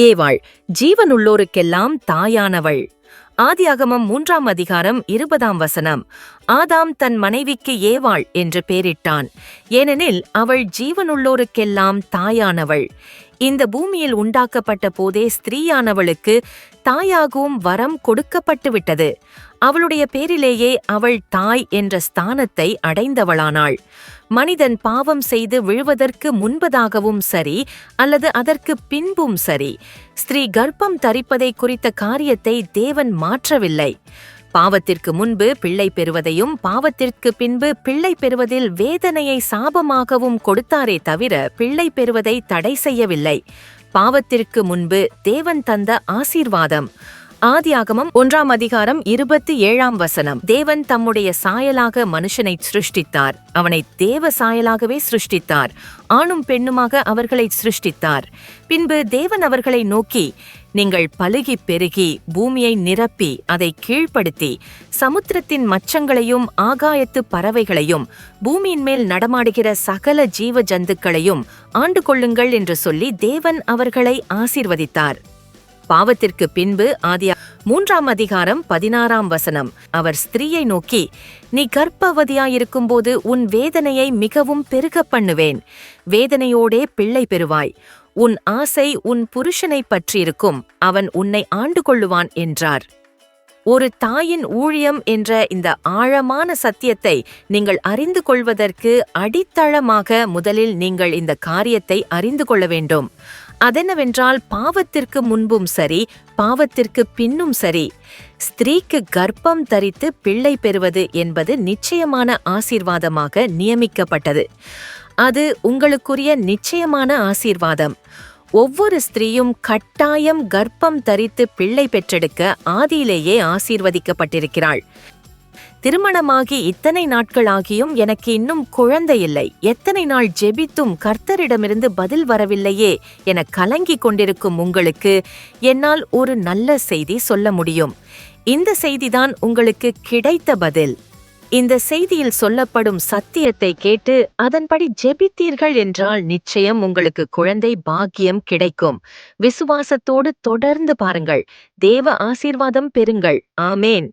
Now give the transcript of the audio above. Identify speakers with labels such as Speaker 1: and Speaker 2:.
Speaker 1: ஏவாள் ஜீவனுள்ளோருக்கெல்லாம் தாயானவள். ஆதியாகமம் மூன்றாம் அதிகாரம் இருபதாம் வசனம். ஆதாம் தன் மனைவிக்கு ஏவாள் என்று பெயரிட்டான் ஏனெனில் அவள் ஜீவனுள்ளோருக்கெல்லாம் தாயானவள். இந்த பூமியில் உண்டாக்கப்பட்ட போதே ஸ்திரீயானவளுக்கு தாயாகவும் வரம் கொடுக்கப்பட்டு விட்டது அவளுடைய பேரிலேயே அவள் தாய் என்ற ஸ்தானத்தை அடைந்தவளானாள். மனிதன் பாவம் செய்து விழுவதற்கு முன்பதாகவும் சரி அல்லது அதற்கு பின்பும் சரி. ஸ்திரீ கர்ப்பம் தரிப்பதை குறித்த காரியத்தை தேவன் மாற்றவில்லை. பாவத்திற்கு முன்பு பிள்ளை பெறுவதையும் பாவத்திற்கு பின்பு பிள்ளை பெறுவதில் வேதனையை சாபமாகவும் கொடுத்தாரே தவிர பிள்ளை பெறுவதை தடை செய்யவில்லை. பாவத்திற்கு முன்பு தேவன் தந்த ஆசீர்வாதம். ஆதியாகமம் ஒன்றாம் அதிகாரம் இருபத்தி ஏழாம் வசனம். தேவன் தம்முடைய சாயலாக மனுஷனை சிருஷ்டித்தார். அவனை தேவ சாயலாகவே சிருஷ்டித்தார். ஆணும் பெண்ணுமாக அவர்களை சிருஷ்டித்தார். பின்பு தேவன் அவர்களை நோக்கி நீங்கள் பழுகி பெருகி பூமியை நிரப்பி அதை கீழ்ப்படுத்தி சமுத்திரத்தின் மச்சங்களையும் ஆகாயத்து பறவைகளையும் பூமியின் மேல் நடமாடுகிற சகல ஜீவ ஜந்துக்களையும் ஆண்டு கொள்ளுங்கள் என்று சொல்லி தேவன் அவர்களை ஆசீர்வதித்தார். பாவத்திற்கு பின்பு ஆதியா மூன்றாம் அதிகாரம் பதினாறாம் வசனம். அவர் ஸ்திரீயை நோக்கி நீ கர்ப்பவதியாயிருக்கும்போது உன் வேதனையை மிகவும் பெருக பண்ணுவேன். வேதனையோடே பிள்ளை பெறுவாய். உன் ஆசை உன் புருஷனை பற்றியிருக்கும். அவன் உன்னை ஆண்டு கொள்ளுவான் என்றார். ஒரு தாயின் ஊழியம் என்ற இந்த ஆழமான சத்தியத்தை நீங்கள் அறிந்து கொள்வதற்கு அடித்தளமாக முதலில் நீங்கள் இந்த காரியத்தை அறிந்து கொள்ள வேண்டும். அதென்னவென்றால் பாவத்திற்கு முன்பும் சரி பாவத்திற்கு பின்னும் சரி. ஸ்திரீக்கு கர்ப்பம் தரித்து பிள்ளை பெறுவது என்பது நிச்சயமான ஆசீர்வாதமாக நியமிக்கப்பட்டது. அது உங்களுக்குரிய நிச்சயமான ஆசீர்வாதம். ஒவ்வொரு ஸ்திரீயும் கட்டாயம் கர்ப்பம் தரித்து பிள்ளை பெற்றெடுக்க ஆதியிலேயே ஆசீர்வதிக்கப்பட்டிருக்கிறாள். திருமணமாகி இத்தனை நாட்கள் ஆகியும் எனக்கு இன்னும் குழந்தை இல்லை. எத்தனை நாள் ஜெபித்தும் கர்த்தரிடமிருந்து பதில் வரவில்லையே என கலங்கிக் கொண்டிருக்கும் உங்களுக்கு என்னால் ஒரு நல்ல செய்தி சொல்ல முடியும். இந்த செய்திதான் உங்களுக்கு கிடைத்த பதில். இந்த செய்தியில் சொல்லப்படும் சத்தியத்தை கேட்டு அதன்படி ஜெபித்தீர்கள் என்றால் நிச்சயம் உங்களுக்கு குழந்தை பாக்கியம் கிடைக்கும். விசுவாசத்தோடு தொடர்ந்து பாருங்கள். தேவ ஆசீர்வாதம் பெறுங்கள். ஆமேன்.